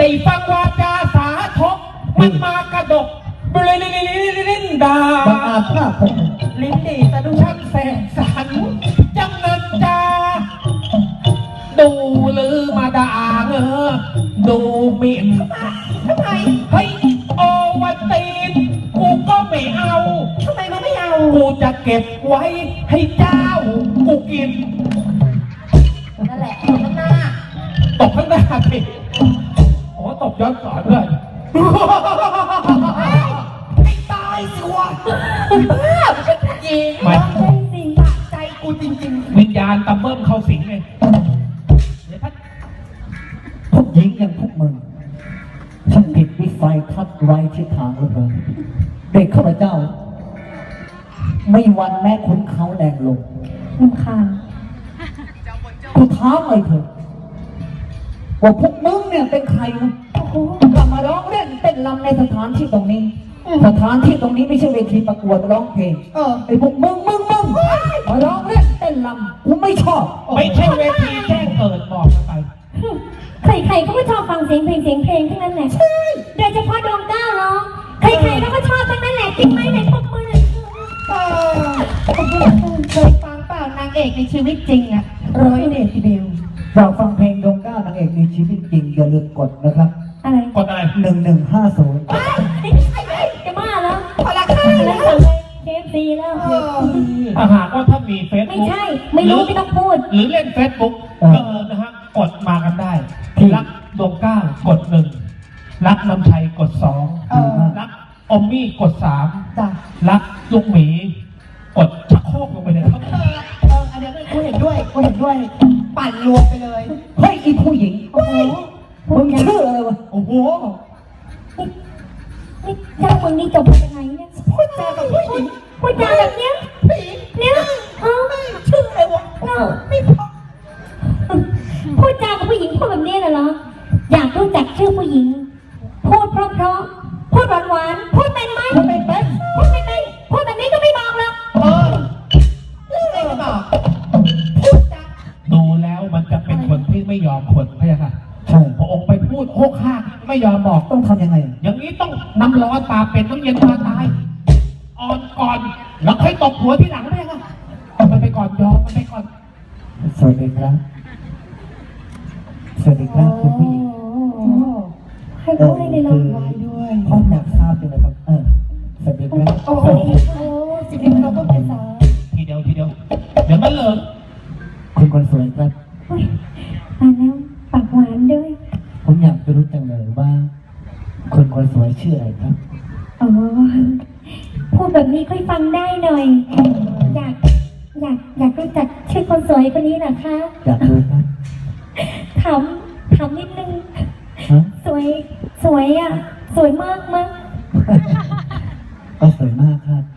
ได้ฟังวาจาสาทกมันมากระดกบริลิลิลิลิลินดาบังอาจพลาดผมลิ้นดีสะดุ้งช่างแสงสันจำเนินจาดูลือมาด่าเงอดูหมิ่นทำไมเฮ้ยโอวัตีนกูก็ไม่เอาทำไมมันไม่เอากูจะเก็บไว้ให้เจ้ากูกินนั่นแหละข้างหน้าตกข้างหน้าสิ อ้ตกย้อนสอนด้วยให้ตายสิวะบ้ามันเป็นผู้หญิงไม่ร้องเพลงสิสะใจกูจริงวิญญาณตะเบิ้มเข้าสิงไงเดี๋ยวพัดพวกหญิงอย่างพวกมึงช่างผิดวิสัยทัศน์ไร้ทิศทางเหลือเกินเด็กข้าพเจ้า ไม่หวันแม้ขุนเขาแดงลงๆลำคาญกูท้ามเลยเถอะว่าพวกมึงเนี่ยเป็นใครนะโอ้โห กลับมาร้องเล่นเต้นรำในสถานที่ตรงนี้ สถานที่ตรงนี้ไม่ใช่เวทีประกวดร้องเพลงเออไอ้พวกมึงมึงมึงมาร้องเล่นเต้นรำกูไม่ชอบไม่ใช่เวทีแจ้งเกิดบอกกันไปใครๆก็ไม่ชอบฟังเสียงเพลงเสียงเพลงทั้งนั้นแหละโดยเฉพาะดวงก้าวร้องใครๆก็ชอบทั้งนั้นแหละจริงไหมไหนพวกมือหน่อยเออเคยฟังเปล่านางเอกในชีวิตจริงอะร้อยเดซิเบลเราฟังเพลงดวงก้าวนางเอกในชีวิตจริงอย่าลืมกดนะครับ หนึ่งหนึ่งห้าศูนย์จะบ้าแล้วพอละค่ะแล้วสั่งเลยเคฟซีแล้วเออถ้าหากว่าถ้ามีเฟซไม่บุ๊กใช่ ไม่รู้ไม่ต้องพูด หรือเล่นเฟซบุ๊กก็เออนะฮะกดมากันได้รักดวงเก้ากดหนึ่งรักนำชัยกดสองเออ รักอมมี่กดสามจ้ะรักลูกหมี กดชักโครกลงไปเลยครับเออเอออันเนี้ยกูเห็นด้วยกูเห็นด้วย ปั่นรวมไปเลย เฮ้ยอีผู้หญิง โอ้โห มึงชื่ออะไรวะ โอ้โหนี่เจ้ามึงนี่จบมาจากไหนเนี่ยพูดจากับผู้หญิงพูดจาแบบเนี้ยผู้หญิงเนี่ยเอ้าชื่ออะไรวะเอ้าไม่พอพูดจากับผู้หญิงพูดแบบนี้เหรอ อยากรู้จักชื่อผู้หญิง พูดเพราะๆพูดหวานๆพูดเป็นไหมพูดเป็นเป็นพูดไม่เป็นพูดแบบนี้ก็ไม่บอกหรอกเออเรื่องอะไรจะบอกพูดจาดูแล้วมันจะเป็นคนที่ไม่ยอมคนพะยะค่ะ พูดโคกห้ากไม่ยอมบอก ต้องทำยังไง อย่างนี้ต้องน้ำร้อนปลาเป็นน้ำเย็นปลาตายอ่อนก่อน แล้วค่อยตบหัวที่หลังได้ยังมันไปก่อนยอมมันไปก่อน สวัสดีครับ สวัสดีครับคุณผู้หญิงโอ้ให้เขาให้เลยเหรอด้วยพ่ออยากทราบจังเลยครับ เออ สวัสดีครับโอ้โหสิริเราก็เป็นสาวทีเดียวทีเดียว เดี๋ยวมันเลิกคุณคนสวยครับอุ๊ยตายแล้วปากหวานด้วยผม อยากจะรู้จังเลยว่าคุณคนสวยชื่ออะไรครับ อ๋อ พูดแบบนี้ค่อยฟังได้หน่อย อยาก อยาก อยากรู้จักชื่อคนสวยคนนี้เหรอคะอยากรู้ครับถามถามนิดนึง ฮะสวย สวยอะ สวยมากมั้งก็สวยมากครับเ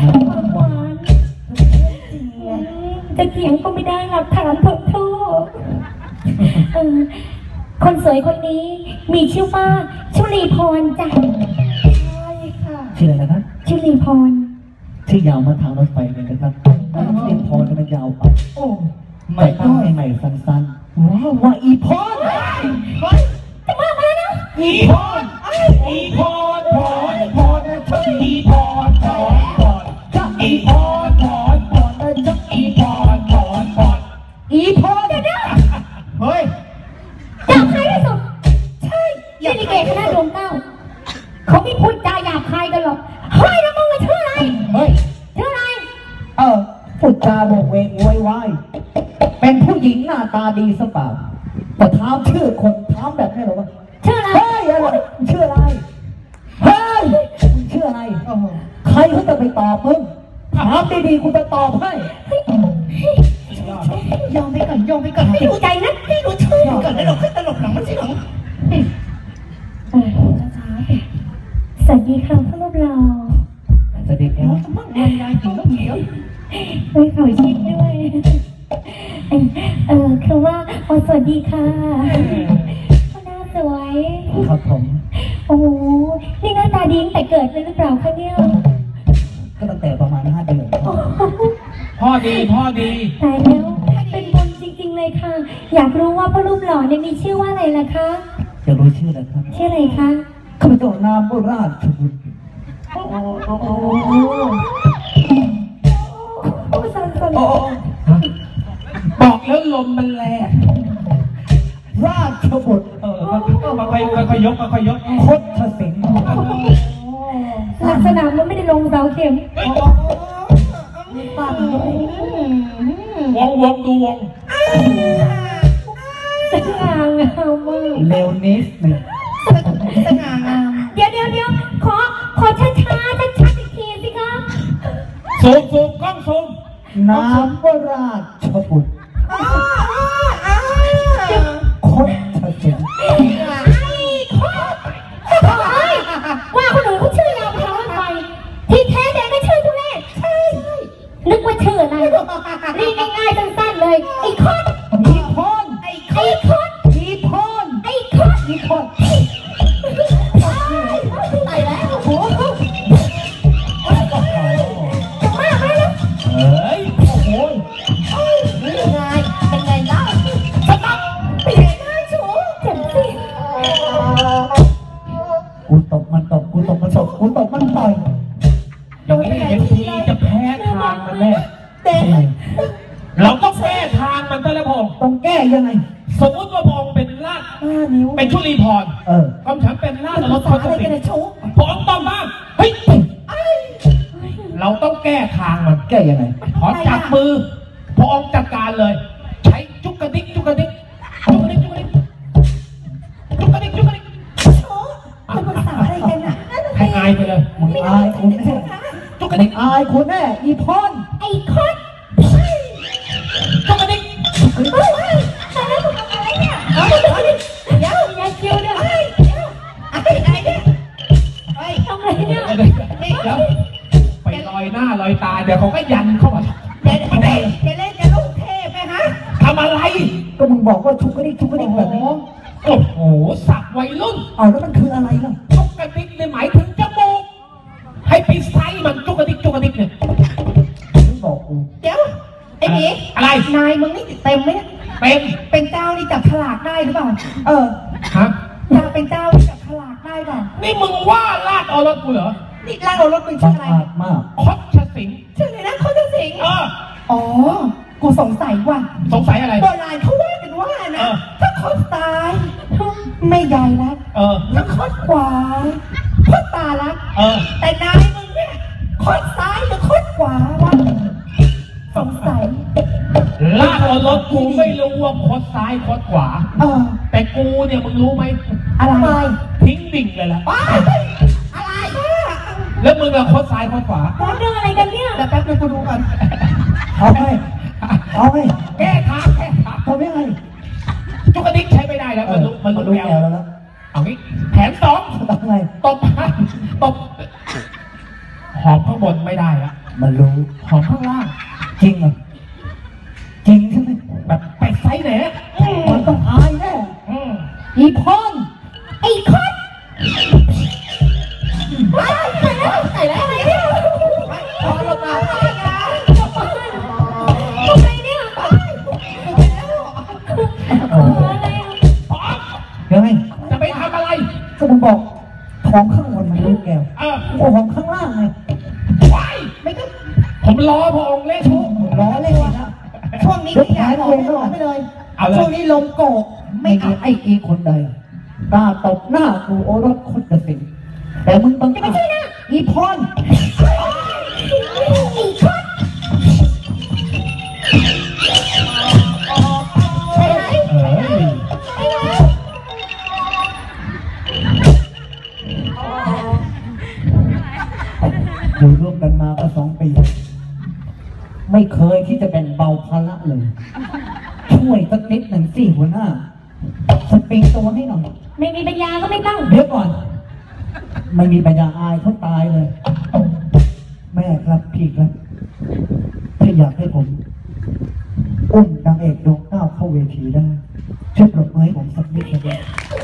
ห็นไหมปากหวานอืมจะเถียงก็ไม่ได้หลักฐานทนโทษเออ คนสวยคนนี้มีชื่อว่าชุลีพรจ้ะใช่ค่ะ ชื่ออะไรนะครับชุลีพร ชื่อยาวมาทางรถไฟเลยนะครับเรียกพรมันยาวไปโอ้ไม่ตั้งให้ใหม่สั้นๆว้าวว่าอีพรจะมามาแล้วนะอีพร เขาไม่พูดจาหยาบคายกันหรอก เฮ้ยแล้วมึงมาชื่ออะไร เฮ้ย ชื่ออะไร เออพูดจาโบกเวกโวยวายเป็นผู้หญิงหน้าตาดีสเปล่าแต่ถามชื่อคนถามแบบนี้เหรอวะชื่ออะไร เฮ้ยอะไรมึงชื่ออะไร เฮ้ยมึงชื่ออะไรโอ้โหใครเขาจะไปตอบมึง ถามดีๆกูจะตอบให้ ยอมไปก่อนยอมไปก่อนให้ติดรู้ใจนะ ให้รู้ชื่อก่อนแล้วเราค่อยตลบหลังมันสิหลัง เออสวัสดีค่ะพ่อรูปหล่อ สวัส ดีคแล้รัวบก็มั่งงานยายถึงต้องเหนียวไปเขาชิดด้วยเออคือว่าโอ้สวัสดีค่ะพ่อหน้าสวย ครับผมโอ้โหนี่หน้าตาดีตั้งแต่เกิดเลยหรือเปล่าคะเนี่ย ก็ตั้งแต่ประมาณห้าเดือนครับโอ้โหพ่อดีพ่อดีตายแล้ว เป็นบุญจริงๆเลยค่ะ อยากรู้ว่าพ่อรูปหล่อเนี่ยมีชื่อว่าอะไรล่ะคะ จะรู้ชื่ออะไรครับ ชื่ออะไรคะ ข้าพเจ้านามว่าราชบุตร โอ้สันสันโอ้บอกแล้วลมมันแรงราชบุตรเออค่อยๆค่อยๆยกค่อยๆยกคดชสิงห์ลักษณะมันไม่ได้ลงเสาเข็มเฮ้ยฟังด้วยวงวงดูวงสง่างามมากเลว นามว่าราชบุตรอ้าวอ้าวอ้าวคดชสิงห์ไอ้โคตรเฮ้ยว่าคนอื่นเขาชื่อยาวพาวไปที่แท้แดงก็ชื่อทุเรศใช่ นึกว่าชื่ออะไรเรียกง่ายๆสั้นๆเลยไอ้โคต ห้านิ้ว เป็นชุลีพรเออกำฉันเป็นราชรถภาพษาลอะไรสิกันงนะชูพงษ์ต้องมาเฮ้ยเราต้องแก้ทางมันแก้ยังไงขอจับมือพระองค์จัดการเลย ใช้จุกกระดิกจุกกระดิกจุกกระดิกจุกกระดิกจุกกระดิกจุกกระดิกชูมันภาษาอะไรกันอะให้อายไปเลยมึงอายคุณแน่จุกกระดิกอายคุณแน่อีพนไอ้โคตรจุกกระดิก หน้าลอยตา เดี๋ยวเขาก็ยันเข้ามาเดี๋ยวเดี๋ยวจะเล่นจะลูกเทพไหมฮะทำอะไร ก็มึงบอกว่าชุกกระดิกชุกกระดิกแบบนี้โอ้โหสับวัยรุ่นเอาแล้วมันคืออะไรล่ะจุกกระดิกเลยหมายถึงจมูก ให้ไปไซมันจุกกระดิกจุกกระดิกเนี่ยมึงบอกกูเดี๋ยวไอ้หมีอะไรนายมึงนี่เต็มไหมเนี่ยเป็นเป็นเจ้านี่จับฉลากได้หรือเปล่า เออฮะอยากเป็นเจ้านี่จับฉลากได้เปล่านี่มึงว่าลาดอรถกูเหรอนี่ร่างเอารถมึงบัชื่งออะไรอาจมากคดชสิ สิงห์เออ อ๋อ กูสงสัยว่าสงสัยอะไร โบราณเขาว่ากันว่าเอนะอ ถ้าคดซ้ายไม่ใหญ่แล้วเออ ถ้าคดขวาคดตาลัก เออ แต่นายมึงเนี่ยคดซ้ายหรือคดขวาวะสงสัย ลาดเอารถกูไม่รู้ว่าคดซ้ายคดขวา เออ แต่กูเนี่ยมึงรู้ไหมอะไร ทิ้งดิ่งเลยล่ะ ว้ายอะไร แล้วมึงอะคดซ้ายคดขวาพูดเรื่องอะไรกันเนี่ยเดี๋ยวแป๊บนึงกูดูก่อนเอาให้เอาให้แก้ทางแก้ทางทำยังไงจุกกระดิกใช้ไม่ได้แล้วเอมันอรู้มันรู้รู้แนแนววแล้วนะเอางี้แผนสองทำไงตบตบหอมข้างบนไม่ได้ละมันรู้หอมข้างล่างจริงเหรอจริงใช่ไหมแบบไปไซส์ไหนอะมันต้องอายแน่อืมอีพนไอ้โค ผมรอพระองค์เล่นทุกมึงล้อเล่นอีกนะช่วงนี้ขยันบอกไม่บอกไปเลยเอาเลย ช่วงนี้ลมโกกไม่ไม่มีเอาไอ้อีคนใดกล้าตบหน้ากูโอรสคนกสิงแต่มึงบังอาจอีพนไอ้โคตรไปไหนเอ้ยไปไหนอยู่ร่วมกันมาก็สองปี ไม่เคยที่จะแบ่งเบาภาระเลย ช่วยสักนิดหนึ่งสิหัวหน้าสปริงตัวให้หน่อย ไม่มีปัญญาก็ไม่ต้อง เดี๋ยวก่อน ไม่มีปัญญาอายเขาตายเลย แม่ครับพี่ครับ ถ้าอยากให้ผมอุ้มนางเอกดวงเก้าเข้าเวทีได้ช่วยปรบมือให้ผมสักนิดนะครับอุ้ยไหนโ